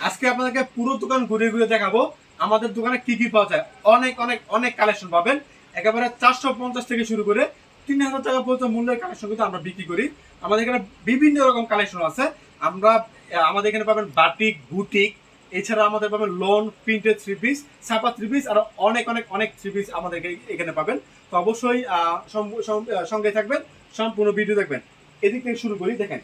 আজকে আপনাদেরকে পুরো দোকান ঘুরে ঘুরে দেখাবো। আমাদের দোকানে কি কি পাওয়া যায়? অনেক অনেক অনেক কালেকশন পাবেন। একেবারে চারশো পঞ্চাশ থেকে শুরু করে তিন হাজার টাকা পর্যন্ত মূল্যের কালেকশন কিন্তু আমরা বিক্রি করি। আমাদের এখানে বিভিন্ন রকম কালেকশন আছে। আমরা আমাদের এখানে পাবেন বাটিক, বুটিক, এছাড়া আমাদের পাবেন লোন, প্রিন্টেড থ্রি পিস ছাপা থ্রি পিস আর অনেক অনেক অনেক থ্রি পিস আমাদের এখানে- পাবেন। তো অবশ্যই সঙ্গে থাকবেন, সম্পূর্ণ ভিডিও দেখবেন। এদিক থেকে শুরু করি, দেখেন।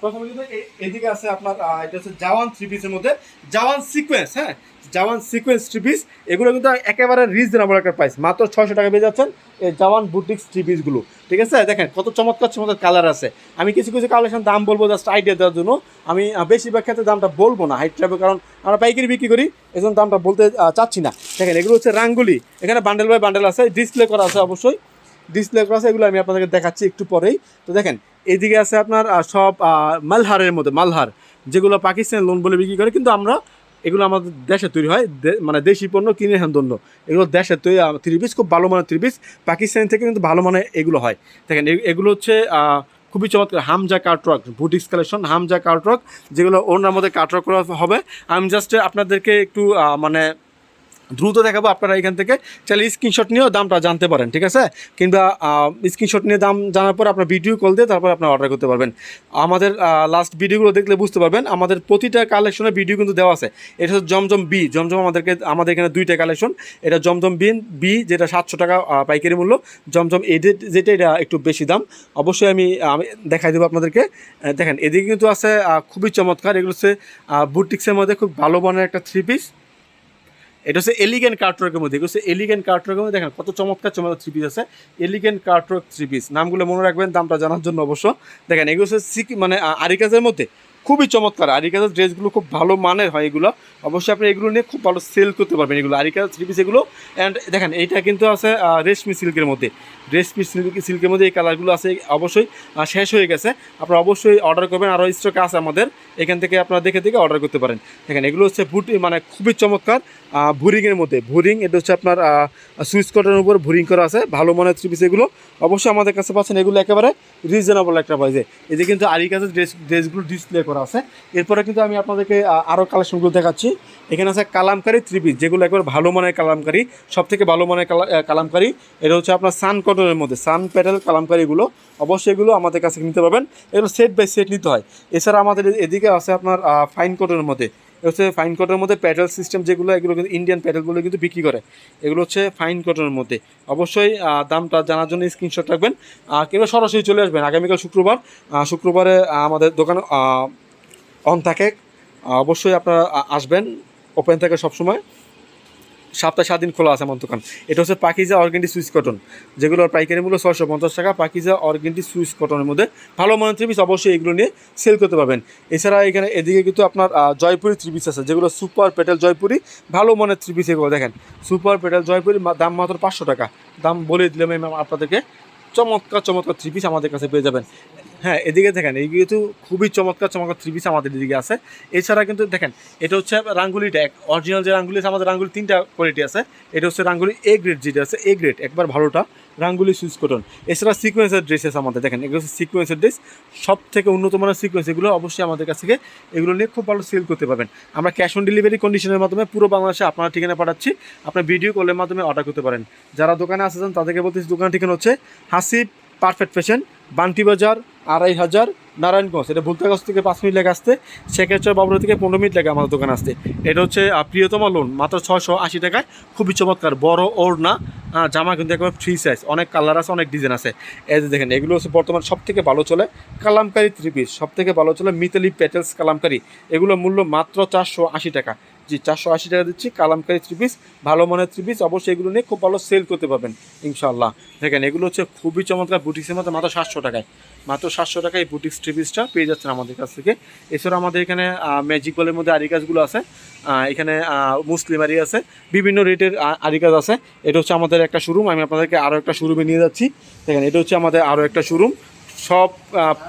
প্রথমে এ- এদিকে আছে আপনার এটা হচ্ছে জাওয়ান থ্রি পিসের মধ্যে। জাওয়ান সিকোয়েন্স হ্যাঁ? জাওয়ান সিকোয়েন্স থ্রি পিস এগুলো কিন্তু একেবারে রিজনেবল একটা প্রাইস মাত্র ছয়শো টাকা পেয়ে যাচ্ছেন এই জাওয়ান বুটিক্স থ্রি পিসগুলো ঠিক আছে? দেখেন, কত চমৎকার চমৎকার কালার আছে। আমি কিছু কিছু কালেকশন দাম বলব জাস্ট আইডিয়া দেওয়ার জন্য। আমি বেশিরভাগ ক্ষেত্রে দামটা বলব না হাইট ট্রাভেল কারণ আমরা পাইকারি বিক্রি করি এই দামটা বলতে চাচ্ছি না। দেখেন, এগুলো হচ্ছে রাঙ্গুলি। এখানে বান্ডেল বাই বান্ডেল আছে ডিসপ্লে করা আছে অবশ্যই। ডিসপ্লে করা আছে এগুলো আমি আপনাদেরকে দেখাচ্ছি একটু পরেই। তো দেখেন, এদিকে আছে আপনার সব মালহারের মধ্যে, মালহার। যেগুলো পাকিস্তান লোন বলে বিক্রি করে, কিন্তু আমরা এগুলো আমাদের দেশে তৈরি হয়। মানে দেশি পণ্য, কিনে হেন দন্য এগুলো দেশে তৈরি থ্রি পিস খুব ভালো মানের থ্রি পিস পাকিস্তান থেকে কিন্তু ভালো মানের এগুলো হয়। দেখেন এগুলো হচ্ছে খুবই চমৎকার, হামজা কার্ট্রক বুটিক্স কালেকশন, হামজা কার্ট্রক যেগুলো ওনার মধ্যে কার্ট্রক করা হবে। আমি জাস্ট আপনাদেরকে একটু মানে দ্রুত দেখাবো, আপনারা এখান থেকে চাইলে স্ক্রিনশট নিয়েও দামটা জানতে পারেন, ঠিক আছে? কিংবা স্ক্রিনশট নিয়ে দাম জানার পর আপনার ভিডিও কল দিয়ে তারপর আপনার অর্ডার করতে পারবেন। আমাদের লাস্ট ভিডিওগুলো দেখলে বুঝতে পারবেন, আমাদের প্রতিটা কালেকশনের ভিডিও কিন্তু দেওয়া আছে। এটা হচ্ছে জমজম বি জমজম আমাদেরকে, আমাদের এখানে দুইটা কালেকশন এটা জমজম বিন বি যেটা সাতশো টাকা পাইকারি মূল্য। জমজম এডেড যেটা এটা একটু বেশি দাম। অবশ্যই আমি আমি দেখাই দেবো আপনাদেরকে। দেখেন, এদিকে কিন্তু আছে খুবই চমৎকার। এগুলো হচ্ছে বুটিক্সের মধ্যে খুব ভালো মানের একটা থ্রি পিস এটা হচ্ছে এলিগেন্ট কার্টওয়ার্কের মধ্যে। হচ্ছে এলিগেন্ট কার্টওয়ার্কের মধ্যে দেখেন কত চমৎকার চমৎকার থ্রি পিস আছে। এলিগেন্ট কার্টওয়ার্ক থ্রি পিস নামগুলো মনে রাখবেন, দামটা জানার জন্য অবশ্য। দেখেন, এগুলো হচ্ছে সিক মানে আরিকাজের মধ্যে খুবই চমৎকার। আরিকাজের ড্রেসগুলো খুব ভালো মানের হয় এগুলো। অবশ্যই আপনি এগুলো নিয়ে খুব ভালো সেল করতে পারবেন এগুলো। আরিকাজ থ্রি পিস এগুলো। অ্যান্ড দেখেন, এইটা কিন্তু আছে রেশমি সিল্কের মধ্যে। রেশমি সিল্ক সিল্কের মধ্যে এই কালারগুলো আছে, অবশ্যই শেষ হয়ে গেছে। আপনারা অবশ্যই অর্ডার করবেন। আরও স্টক আছে আমাদের। এখান থেকে আপনারা দেখে দেখে অর্ডার করতে পারেন। দেখেন, এগুলো হচ্ছে বুট মানে খুবই চমৎকার ভুরিংয়ের মধ্যে। ভুরিং, এটা হচ্ছে আপনার সুইচ কটনের উপর ভুরিং করা আছে। ভালো মনের থ্রি পিস এগুলো। অবশ্যই আমাদের কাছে পাচ্ছেন এগুলো একেবারে রিজনেবল একটা প্রাইসে এই যে কিন্তু আরি কাছে ড্রেস ড্রেসগুলো ডিসপ্লে করা আছে। এরপরে কিন্তু আমি আপনাদেরকে আরও কালেকশনগুলো দেখাচ্ছি। এখানে আছে কালামকারি থ্রি পিস যেগুলো একবার ভালো মানের কালামকারি সব থেকে ভালো মানের কালামকারি। এটা হচ্ছে আপনার সান কটনের মধ্যে সান প্যাটেল কালামকারিগুলো অবশ্যই এগুলো আমাদের কাছে নিতে পারবেন। এগুলো সেট বাই সেট নিতে হয়। এছাড়া আমাদের এদিকে আছে আপনার ফাইন কটনের মধ্যে। হচ্ছে ফাইন কটনের মধ্যে প্যাডেল সিস্টেম যেগুলো, এগুলো কিন্তু ইন্ডিয়ান প্যাডেলগুলো কিন্তু বিক্রি করে। এগুলো হচ্ছে ফাইন কটনের মধ্যে। অবশ্যই দামটা জানার জন্য স্ক্রিনশট রাখবেন। কিংবা সরাসরি চলে আসবেন। আগামীকাল শুক্রবার শুক্রবারে আমাদের দোকান অন থাকে। অবশ্যই আপনারা আসবেন। ওপেন থাকে সবসময়। সপ্তাহে সাত দিন খোলা আছে আমার দোকান। এটা হচ্ছে পাকিজা অর্গেন্ডি সুইচ কটন। যেগুলোর পাইকারি মূল্য ছয়শো পঞ্চাশ টাকা। পাকিজা অর্গেন্ডি সুইচ কটনের মধ্যে ভালো মানের থ্রি পিস অবশ্যই এগুলো নিয়ে সেল করতে পারবেন। এছাড়া এখানে এদিকে কিন্তু আপনার জয়পুরি থ্রি পিস আছে। যেগুলো সুপার পেটেল জয়পুরি, ভালো মানের থ্রি পিস এগুলো দেখেন। সুপার পেটেল জয়পুরি দাম মাত্র পাঁচশো টাকা। দাম বলে দিলাম আপনাদেরকে। চমৎকার চমৎকার থ্রি পিস আমাদের কাছে পেয়ে যাবেন। হ্যাঁ এদিকে দেখেন, এই কিন্তু খুবই চমৎকার চমৎকার থ্রি পিস আমাদের এদিকে আছে। এছাড়া কিন্তু দেখেন, এটা হচ্ছে রাঙ্গুলিটা, এক অরিজিনাল যে রাঙ্গুলি আছে, আমাদের রাঙ্গুলি তিনটা কোয়ালিটি আছে। এটা হচ্ছে রাঙ্গুলি এ গ্রেড যেটা আছে এ গ্রেড একবার ভালোটা, রাঙ্গুলি সুইচ কটন এছাড়া সিকোয়েন্সের ড্রেসেস আমাদের, দেখেন, এগুলো হচ্ছে সিকোয়েন্সের ড্রেস সব থেকে উন্নত মানের সিকোয়েন্স এগুলো অবশ্যই আমাদের কাছ থেকে এগুলো নিয়ে খুব ভালো সেল করতে পারবেন। আমরা ক্যাশ অন ডেলিভারি কন্ডিশনের মাধ্যমে পুরো বাংলাদেশে আপনার ঠিকানা পাঠাচ্ছি, আপনার ভিডিও কলের মাধ্যমে অর্ডার করতে পারেন। যারা দোকানে আসেছেন তাদেরকে বলতেছি দোকান ঠিকানা হচ্ছে হাসিব পারফেক্ট পেশেন্ট বান্টি বাজার, আড়াই হাজার, নারায়ণগঞ্জ। এটা ভুলতাগঞ্জ থেকে পাঁচ মিনিট লেগে আসতে সেকেন্ডচর বাবুরা থেকে পনেরো মিনিট লাগে আমাদের দোকানে আসতে এটা হচ্ছে প্রিয়তমা লোন মাত্র ছশো আশি টাকায়, খুবই চমৎকার, বড় ওর না জামা কিন্তু একবার ফ্রি সাইজ অনেক কালার আছে, অনেক ডিজাইন আছে। এই যে দেখেন, এগুলো হচ্ছে বর্তমান সব থেকে ভালো চলে কালামকারি থ্রি পিস সব থেকে ভালো চলে মিতালি প্যাটেলস কালামকারি। এগুলো মূল্য মাত্র চারশো আশি টাকা। জি, চারশো আশি টাকা দিচ্ছি, কালামকারি থ্রি পিস ভালো মানের থ্রি পিস অবশ্যই এগুলো নিয়ে খুব ভালো সেল করতে পারবেন ইনশাল্লাহ দেখেন, এগুলো হচ্ছে খুবই চমৎকার বুটিক্সের মধ্যে মাত্র সাতশো টাকায়। মাত্র সাতশো টাকায় এই বুটিক্স থ্রি পিসটা পেয়ে যাচ্ছেন আমাদের কাছ থেকে। এছাড়া আমাদের এখানে ম্যাজিক বলের মধ্যে আরিকাজগুলো আছে। এখানে মুসলিম আরি আছে, বিভিন্ন রেটের আরিকাজ আছে। এটা হচ্ছে আমাদের একটা শোরুম আমি আপনাদেরকে আরও একটা শোরুমে নিয়ে যাচ্ছি। দেখেন, এটা হচ্ছে আমাদের আরও একটা শোরুম সব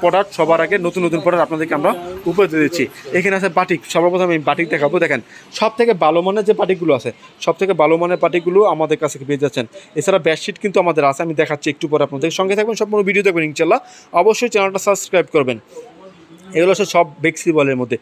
প্রোডাক্ট সবার আগে নতুন নতুন প্রোডাক্ট আপনাদেরকে আমরা উপরে দিচ্ছি। এখানে আছে বাটিক সর্বপ্রথম আমি বাটিক দেখাবো। দেখেন সব থেকে ভালো মানের যে বাটিকগুলো আছে সব থেকে ভালো মানের বাটিকগুলো আমাদের কাছে পেয়ে যাচ্ছেন। এছাড়া বেডশিট কিন্তু আমাদের আছে, আমি দেখাচ্ছি একটু পরে আপনাদের সঙ্গে থাকবেন, সম্পূর্ণ ভিডিও দেখবেন ইনশাল্লাহ অবশ্যই চ্যানেলটা সাবস্ক্রাইব করবেন। এগুলো সব বেক্সি বলের মধ্যে।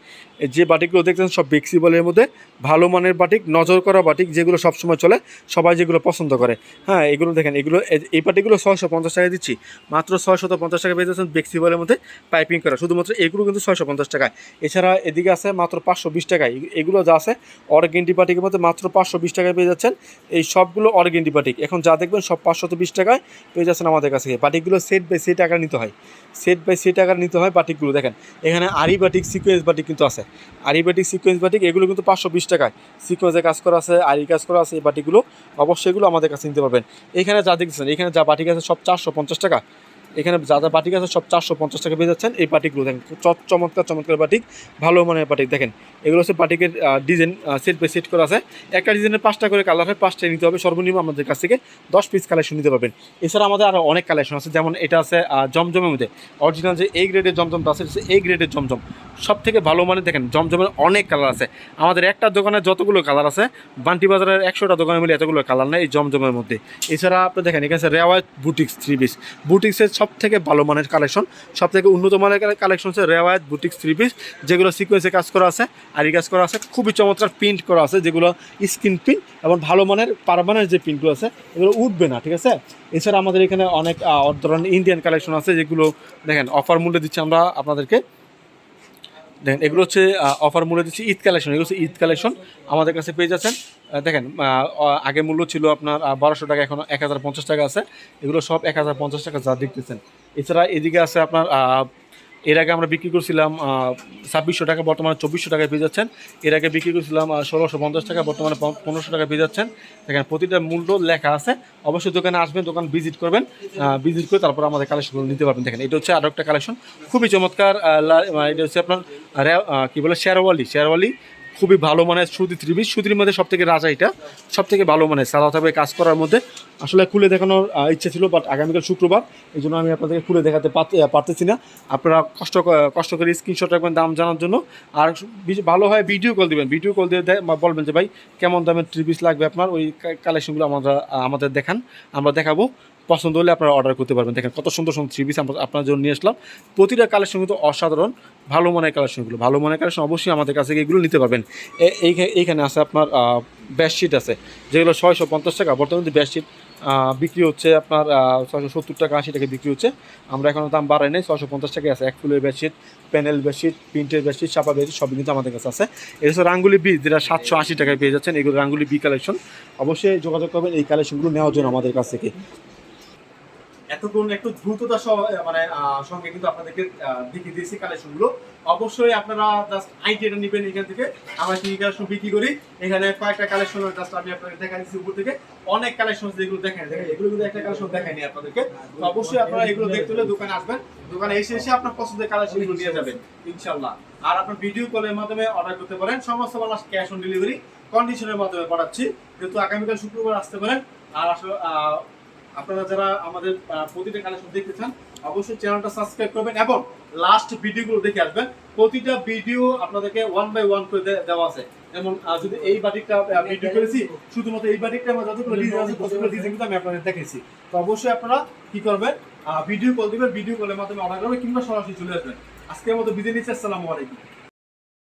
যে বাটিকগুলো দেখছেন সব বেক্সিবলের মধ্যে ভালো মানের বাটিক, নজর করা বাটিক যেগুলো সবসময় চলে, সবাই যেগুলো পছন্দ করে। হ্যাঁ এগুলো দেখেন, এগুলো এই- বাটিকগুলো ছয়শো পঞ্চাশ টাকা দিচ্ছি। মাত্র ছয়শত পঞ্চাশ টাকা পেয়ে যাচ্ছেন বেক্সিবলের মধ্যে পাইপিং করা। শুধুমাত্র এগুলো কিন্তু ছয়শো পঞ্চাশ টাকায়। এছাড়া এদিকে আছে মাত্র পাঁচশো বিশ টাকায়। এগুলো যা আছে অর্গেন্টি বাটিকের মধ্যে মাত্র পাঁচশো বিশ টাকায় পেয়ে যাচ্ছেন। এই সবগুলো অর্গেন্টি বাটিক। এখন যা দেখবেন সব পাঁচশত বিশ টাকায় পেয়ে যাচ্ছেন আমাদের কাছে বাটিকগুলো সেট বাই সেট আকার নিতে হয়। সেট বাই সেট আকার নিতে হয় বাটিকগুলো। দেখেন, এখানে আরি বাটিক সিকোয়েন্স বাটিক কিন্তু আছে। আরি বাটিক সিকোয়েন্স বাটিক এগুলো কিন্তু পাঁচশো বিশ টাকায়। সিকোয়েন্সে কাজ করা আছে আরি কাজ করা আছে, এই বাটিগুলো অবশ্যই এগুলো আমাদের কাছে নিতে পারবেন। এখানে যা দেখছেন এখানে যা বাটিক আছে সব চারশো পঞ্চাশ টাকা। এখানে যা যা বাটিক আছে সব চারশো পঞ্চাশ টাকা পেয়ে যাচ্ছেন। এই বাটিকগুলো দেখেন চমৎকার চমৎকার বাটিক, ভালো মানের বাটিক। দেখেন, এগুলো হচ্ছে বাটিকের ডিজাইন সেট বাই সেট করা আছে। একটা ডিজাইনের পাঁচটা করে কালার হয় পাঁচটা নিতে হবে। সর্বনিম্ন আমাদের কাছ থেকে দশ পিস কালেকশন নিতে পারবেন। এছাড়া আমাদের আরও অনেক কালেকশন আছে। যেমন এটা আছে জমজমের মধ্যে। অরিজিনাল যে এই গ্রেডের জমজমটা আছে এই গ্রেডের জমজম। সব থেকে ভালো মানে দেখেন, জমজমের অনেক কালার আছে। আমাদের একটা দোকানে যতগুলো কালার আছে, বান্টি বাজারের একশোটা দোকানে মিলে এতগুলো কালার নেই এই জমজমের মধ্যে। এছাড়া আপনি দেখেন, এখানে আছে রেওয়াজ বুটিক্স থ্রি পিস বুটিক্সের সব থেকে ভালো মানের কালেকশন সব থেকে উন্নত মানের কালেকশন হচ্ছে রেওয়ায়ত বুটিক থ্রি পিস যেগুলো সিকোয়েন্সে কাজ করা আছে, আরি কাজ করা আছে, খুবই চমৎকার প্রিন্ট করা আছে, যেগুলো স্ক্রিন প্রিন্ট এবং ভালো মানের পারমানেন্ট যে প্রিন্টগুলো আছে, এগুলো উঠবে না, ঠিক আছে? এছাড়া আমাদের এখানে অনেক ধরনের ইন্ডিয়ান কালেকশন আছে, যেগুলো, দেখেন অফার মূল্যে দিচ্ছি আমরা আপনাদেরকে। দেখেন, এগুলো হচ্ছে অফার মূল্যে দিচ্ছি ঈদ কালেকশন এগুলো হচ্ছে ঈদ কালেকশন আমাদের কাছে পেয়ে যাচ্ছেন দেখেন আগে মূল্য ছিল আপনার বারোশো টাকা, এখন এক হাজার পঞ্চাশ টাকা আছে। এগুলো সব এক হাজার পঞ্চাশ টাকা যা দেখতেছেন। এছাড়া এদিকে আছে আপনার এর আগে আমরা বিক্রি করছিলাম ছাব্বিশশো টাকা, বর্তমানে চব্বিশশো টাকায় পেয়ে যাচ্ছেন। এর আগে বিক্রি করছিলাম ষোলোশো পঞ্চাশ টাকা, বর্তমানে পনেরোশো টাকা পেয়ে যাচ্ছেন। দেখেন, প্রতিটা মূল্য লেখা আছে। অবশ্যই দোকানে আসবেন, দোকান ভিজিট করবেন ভিজিট করে তারপর আমাদের কালেকশনগুলো নিতে পারবেন। দেখেন, এটা হচ্ছে আরও একটা কালেকশন খুবই চমৎকার এটা হচ্ছে আপনার কি বলে শেরওয়ালি শেরওয়ালি খুবই ভালো মানের সুতি ত্রিবিশ সুতির মধ্যে সব থেকে রাজা এটা। সব থেকে ভালো মানের। সাদা থাকবে কাজ করার মধ্যে। আসলে খুলে দেখানোর ইচ্ছে ছিল বাট আগামীকাল শুক্রবার, এই জন্য আমি আপনাদেরকে খুলে দেখাতে পারতে- পারতেছি না। আপনারা কষ্ট কষ্ট করে স্ক্রিনশট রাখবেন দাম জানার জন্য। আর ভালো হয় ভিডিও কল দিবেন। ভিডিও কল দিয়ে বলবেন যে, ভাই, কেমন দামের ত্রিপিস লাগবে আপনার? ওই কালেকশনগুলো আমরা আমাদের দেখান। আমরা দেখাবো। পছন্দ হলে আপনারা অর্ডার করতে পারবেন। দেখেন কত সুন্দর সুন্দর থ্রি পিস আপনার জন্য নিয়ে আসলাম। প্রতিটা কালেকশন কিন্তু অসাধারণ, ভালো মানের কালেকশনগুলো ভালো মানের কালেকশন অবশ্যই আমাদের কাছে এগুলো নিতে পারবেন। এইখানে আছে আপনার বেডশিট আছে। যেগুলো ছয়শো পঞ্চাশ টাকা। বর্তমানে বেডশিট বিক্রি হচ্ছে আপনার ছয়শো সত্তর টাকা, আশি টাকা বিক্রি হচ্ছে। আমরা এখনও দাম বাড়াই নাই। ছয়শো পঞ্চাশ টাকা আছে। এক ফুলের বেডশিট প্যানেল বেডশিট প্রিন্টের বেডশিট চাপা বেডশিট সবই কিন্তু আমাদের কাছে আছে। এটা হচ্ছে রাঙ্গুলি বি যেটা সাতশো আশি টাকায় পেয়ে যাচ্ছেন। এগুলো রাঙ্গুলি বি কালেকশন অবশ্যই যোগাযোগ করবেন এই কালেকশনগুলো নেওয়ার জন্য আমাদের কাছ থেকে। এতক্ষণ একটু দ্রুততা মানে সঙ্গে কিন্তু আপনাদেরকে দেখিয়ে দিয়েছি অবশ্যই আপনারা জাস্ট আইডিয়াটা নেবেন এখান থেকে। আমরা কি কালেকশন বিক্রি করি? এখানে কয়েকটা কালেকশন জাস্ট আমি আপনাদের দেখা দিচ্ছি উপর থেকে। অনেক কালেকশন যেগুলো দেখেন এগুলো কিন্তু একটা কালেকশন আপনাদেরকে। অবশ্যই আপনারা এগুলো দেখতে হলে দোকানে আসবেন। দোকানে এসে এসে আপনার পছন্দের কালেকশনগুলো নিয়ে যাবেন ইনশাল্লাহ আর আপনার ভিডিও কলের মাধ্যমে অর্ডার করতে পারেন। সমস্ত মানুষ ক্যাশ অন ডেলিভারি কন্ডিশনের মাধ্যমে পাঠাচ্ছি। যেহেতু আগামীকাল শুক্রবার আসতে পারেন। আর আসলে আপনারা যারা আমাদের প্রতিটা কালেকশন দেখতে চান, অবশ্যই চ্যানেলটা সাবস্ক্রাইব করবেন এবং লাস্ট ভিডিওগুলো দেখে আসবেন। প্রতিটা ভিডিও আপনাদেরকে ওয়ান বাই ওয়ান করে দেওয়া আছে। যেমন যদি এই বাটিকটা ভিডিও করেছি, শুধুমাত্র এই বাটিকটা আমার যতগুলো ডিজাইন আছে, ততগুলো ডিজাইন কিন্তু আমি আপনাদের দেখেছি তো অবশ্যই আপনারা কি করবেন ভিডিও কল দিবেন ভিডিও কলের মাধ্যমে অর্ডার করবেন, কিংবা সরাসরি চলে আসবেন। আজকের মতো বিদায় নিচ্ছি, আসসালামু আলাইকুম।